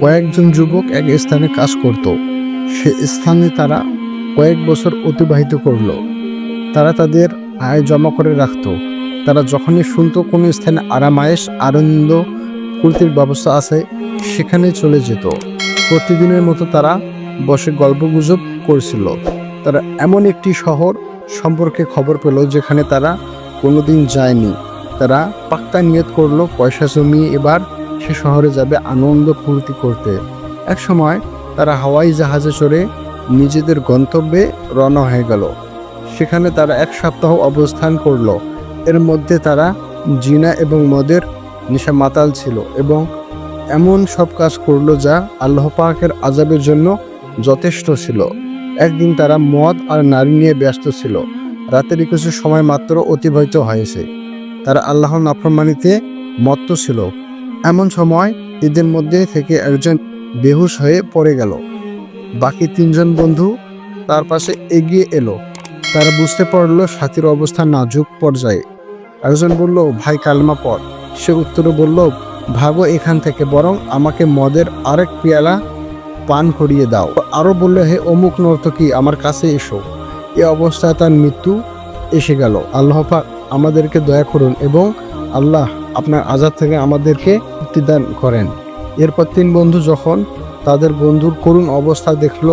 কয়েকজন যুবক এক স্থানে কাজ করত। সে স্থানে তারা কয়েক বছর অতিবাহিত করল। তারা তাদের আয় জমা করে রাখত। তারা যখনই শুনতো কোনো স্থানে আরামায়েশ, আনন্দ, ফুর্তির ব্যবস্থা আছে, সেখানে চলে যেত। প্রতিদিনের মতো তারা বসে গল্পগুজব করছিল। তারা এমন একটি শহর সম্পর্কে খবর পেল যেখানে তারা কোনোদিন যায়নি। তারা পাক্কা নিয়ত করল, পয়সা জমিয়ে এবার সে শহরে যাবে আনন্দ ফুর্তি করতে। এক সময় তারা হাওয়াই জাহাজে চড়ে নিজেদের গন্তব্যে রওনা হয়ে গেল। সেখানে তারা এক সপ্তাহ অবস্থান করল। এর মধ্যে তারা জিনা এবং মদের নেশা মাতাল ছিল এবং এমন সব কাজ করল যা আল্লাহ পাকের আজাবের জন্য যথেষ্ট ছিল। একদিন তারা মদ আর নারী নিয়ে ব্যস্ত ছিল। রাতের কিছু সময় মাত্র অতিবাহিত হয়েছে। তারা আল্লাহর নাফরমানিতে মত্ত ছিল। এমন সময় এদের মধ্যে থেকে একজন বেহুশ হয়ে পড়ে গেল। বাকি তিনজন বন্ধু তার পাশে এগিয়ে এলো। তারা বুঝতে পারল সাথীর অবস্থা নাজুক পর্যায়ে। একজন বলল, ভাই, কালমা পড় সে উত্তরে বলল, ভাগো এখান থেকে, বরং আমাকে মদের আরেক পেয়ালা পান করিয়ে দাও। আরও বলল, হে অমুক নর্তকী, আমার কাছে এসো। এ অবস্থায় তার মৃত্যু এসে গেল। আল্লাহ আমাদেরকে দয়া করুন এবং আল্লাহ আপনার আজাদ থেকে আমাদেরকে মুক্তিদান করেন। এরপর তিন বন্ধু যখন তাদের বন্ধুর করুণ অবস্থা দেখল,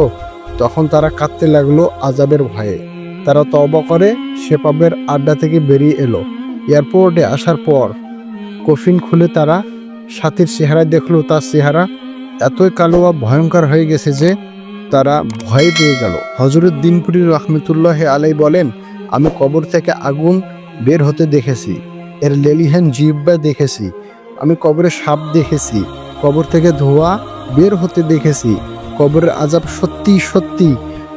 তখন তারা কাঁদতে লাগল আজাবের ভয়ে। তারা তওবা করে শেপাবের আড্ডা থেকে বেরিয়ে এলো। এয়ারপোর্টে আসার পর কফিন খুলে তারা সাথীর চেহারা দেখল। তার চেহারা এতই কালো বা ভয়ঙ্কর হয়ে গেছে যে তারা ভয় পেয়ে গেল। হজরত দিনপুরি রহমতুল্লাহ আলাই বলেন, আমি কবর থেকে আগুন বের হতে দেখেছি। এর লেলিহান জিব্বা দেখেছি। আমি কবরে সাপ দেখেছি, কবর থেকে ধোঁয়া বের হতে দেখেছি। কবরের আজাব সত্যি সত্যি,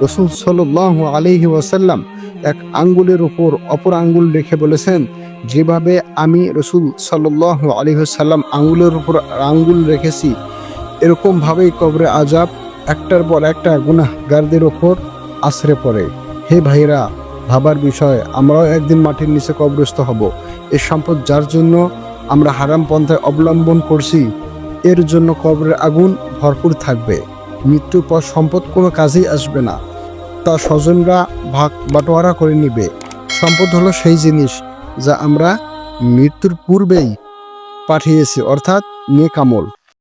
রসুল সাল্লাহ আলহি ওয়াসাল্লাম এক আঙ্গুলের উপর অপর আঙ্গুল রেখে বলেছেন, যেভাবে আমি রসুল সাল সাল্লাহ আলহিহাল্লাম আঙ্গুলের উপর আঙ্গুল রেখেছি এরকমভাবেই কবরে আজাব একটার পর একটা গুনাহগারদের ওপর আশ্রে পড়ে। হে ভাইরা ভাবার বিষয়, আমরাও একদিন মাটির নিচে কবরস্থ হব। এ সম্পদ যার জন্য আমরা হারাম পন্থায় অবলম্বন করছি, এর জন্য কবরের আগুন ভরপুর থাকবে। মৃত্যুর পর সম্পদ কোনো কাজেই আসবে না। তা স্বজনরা ভাগ বাটোয়ারা করে নিবে। সম্পদ হলো সেই জিনিস যা আমরা মৃত্যুর পূর্বেই পাঠিয়েছি, অর্থাৎ নেক আমল।